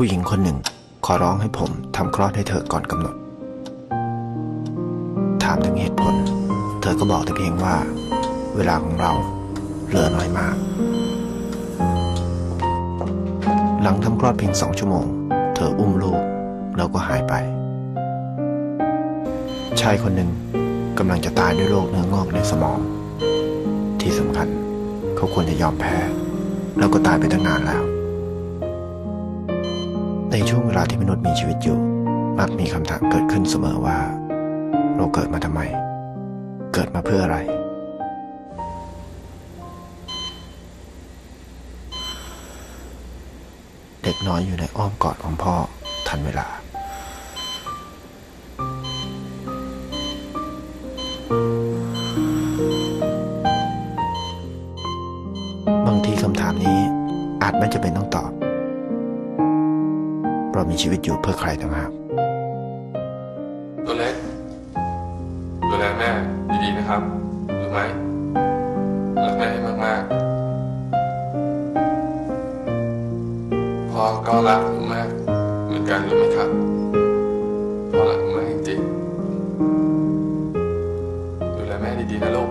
ผู้หญิงคนหนึ่ง ขอร้องให้ผมทำคลอดให้เธอก่อนกำหนด ถามถึงเหตุผล เธอก็บอกแต่เพียงว่า เวลาของเราเหลือน้อยมาก หลังทำคลอดเพียงสองชั่วโมง เธออุ้มลูกแล้วก็หายไป ชายคนหนึ่งกำลังจะตายด้วยโรคเนื้องอกในสมอง ที่สำคัญเขาควรจะยอมแพ้ แล้วก็ตายไปตั้งนานแล้ว ในช่วงเวลาที่มนุษย์มีชีวิตอยู่ มักมีคำถามเกิดขึ้นเสมอว่า เราเกิดมาทำไม เกิดมาเพื่ออะไร เด็กน้อยอยู่ในอ้อมกอดของพ่อทันเวลา บางทีคำถามนี้อาจไม่จะเป็นต้องตอบ เรามีชีวิตอยู่เพื่อใครต่างหากตัวเล็กดูแลแม่ดีๆนะครับรู้ไหมรักแม่ให้มากๆพ่อก็รักมากเหมือนกันรู้ไหมครับพ่อรักมากจริงๆดูแลแม่ดีๆนะลูก